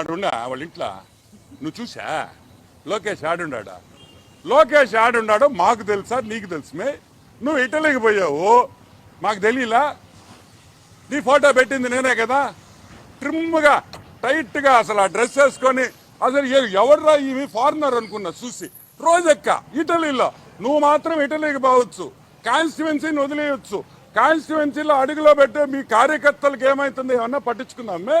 ఉన్నా వాళ్ళ ఇంట్లో. నువ్వు చూసా లోకేష్ ఆడున్నాడా లోకేష్ ఆడున్నాడో మాకు తెలుసా నీకు తెలుసుమే. నువ్వు ఇటలీకి పోయావు. మాకు తెలియలా నీ ఫోటో పెట్టింది నేనే కదా. ట్రిమ్గా టైట్గా అసలు ఆ డ్రెస్ వేసుకొని అసలు ఎవర్రా ఇవి ఫారినర్ అనుకున్నా చూసి. రోజెక్క ఇటలీలో. నువ్వు మాత్రం ఇటలీకి పోవచ్చు. కాన్స్టిట్యువెన్సీని వదిలేయచ్చు. కాన్స్టిట్యువెన్సీలో అడుగులో పెట్టే మీ కార్యకర్తలకు ఏమవుతుంది ఏమన్నా పట్టించుకుందామే?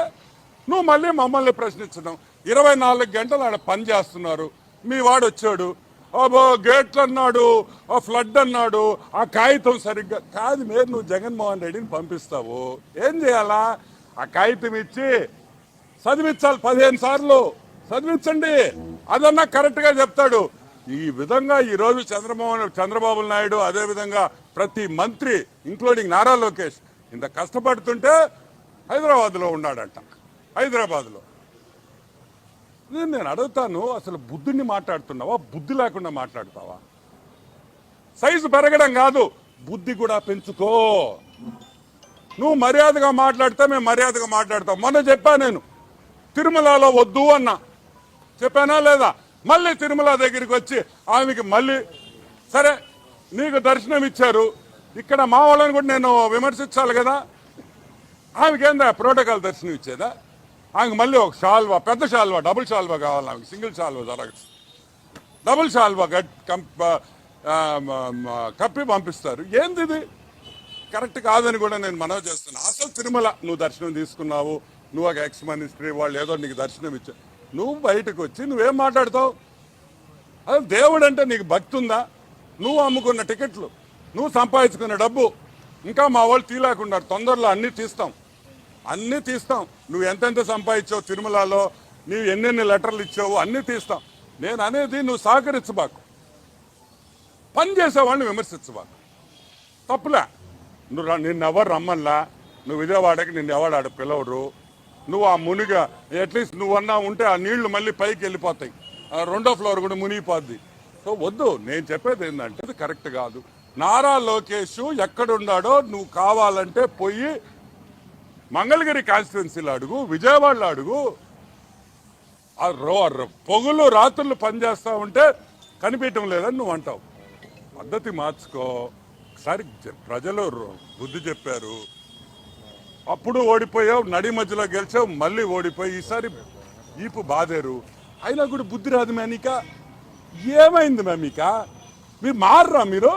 నువ్వు మళ్ళీ మమ్మల్ని ప్రశ్నించడం. ఇరవై నాలుగు గంటలు ఆడ పని చేస్తున్నారు. మీ వాడు వచ్చాడు. అబ్బో గేట్లు అన్నాడు ఆ ఫ్లడ్ అన్నాడు ఆ కాగితం సరిగ్గా కాదు మీరు నువ్వు జగన్మోహన్ రెడ్డిని పంపిస్తావు. ఏం చేయాలా? ఆ కాగితం ఇచ్చి చదివించాలి పదిహేను సార్లు. చదివించండి. అదన్నా కరెక్ట్గా చెప్తాడు. ఈ విధంగా ఈరోజు చంద్రమోహన్ చంద్రబాబు నాయుడు అదేవిధంగా ప్రతి మంత్రి ఇంక్లూడింగ్ నారా లోకేష్ ఇంత కష్టపడుతుంటే హైదరాబాద్లో ఉన్నాడంట. హైదరాబాద్లో. నేను నేను అడుగుతాను అసలు బుద్ధుడిని మాట్లాడుతున్నావా? బుద్ధి లేకుండా మాట్లాడతావా? సైజు పెరగడం కాదు బుద్ధి కూడా పెంచుకో. నువ్వు మర్యాదగా మాట్లాడితే మేము మర్యాదగా మాట్లాడతాం. మొన్న చెప్పా నేను తిరుమలలో వద్దు అన్నా. చెప్పానా లేదా? మళ్ళీ తిరుమల దగ్గరికి వచ్చి ఆమెకి మళ్ళీ సరే నీకు దర్శనం ఇచ్చారు. ఇక్కడ మా వాళ్ళని కూడా నేను విమర్శించాలి కదా. ఆమెకేందా ప్రోటోకాల్ దర్శనం ఇచ్చేదా? ఆమెకు మళ్ళీ ఒక షాల్వా పెద్ద షాల్వా డబుల్ షాల్వా కావాలి ఆమెకు సింగిల్ షాల్వా జరగదు. డబుల్ షాల్వా గట్ కంప్ కప్పి పంపిస్తారు. ఏంది ఇది? కరెక్ట్ కాదని కూడా నేను మనవి చేస్తున్నా. అసలు తిరుమల నువ్వు దర్శనం తీసుకున్నావు నువ్వు ఒక ఎక్స్ మినిస్ట్రీ వాళ్ళు ఏదో నీకు దర్శనం ఇచ్చావు నువ్వు బయటకు వచ్చి నువ్వేం మాట్లాడతావు? అసలు దేవుడు అంటే నీకు భక్తి ఉందా? నువ్వు అమ్ముకున్న టికెట్లు నువ్వు సంపాదించుకున్న డబ్బు ఇంకా మా వాళ్ళు తీలేకున్నారు తొందరలో అన్నీ తీస్తాం. అన్నీ తీస్తాం. నువ్వు ఎంతెంత సంపాదించావు తిరుమలలో నీవు ఎన్నెన్ని లెటర్లు ఇచ్చావు అన్నీ తీస్తాం. నేను అనేది నువ్వు సహకరించబాకు. పని చేసేవాడిని విమర్శించబాకు. తప్పులే. నువ్వు నిన్ను ఎవరు రమ్మల్లా నువ్వు విజయవాడకి నిన్ను ఎవడు ఆడ పిలవరు నువ్వు ఆ మునిగా అట్లీస్ట్ నువ్వన్నా ఉంటే ఆ నీళ్ళు మళ్ళీ పైకి వెళ్ళిపోతాయి. ఆ రెండో ఫ్లోర్ కూడా మునిగిపోద్ది. సో వద్దు. నేను చెప్పేది ఏంటంటే ఇది కరెక్ట్ కాదు. నారా లోకేష్ ఎక్కడున్నాడో నువ్వు కావాలంటే పోయి మంగళగిరి కాన్స్టిట్యున్సీలో అడుగు విజయవాడలో అడుగు. రో పొగులు రాత్రులు పనిచేస్తూ ఉంటే కనిపించడం లేదని నువ్వు అంటావు. పద్ధతి మార్చుకో. ఒకసారి ప్రజలు బుద్ధి చెప్పారు. అప్పుడు ఓడిపోయావు నడి మధ్యలో గెలిచావు మళ్ళీ ఓడిపోయి ఈసారి ఈపు బాధారు అయినా కూడా బుద్ధి రాదు మేమిక ఏమైంది మేమిక మీరు మారరా మీరు?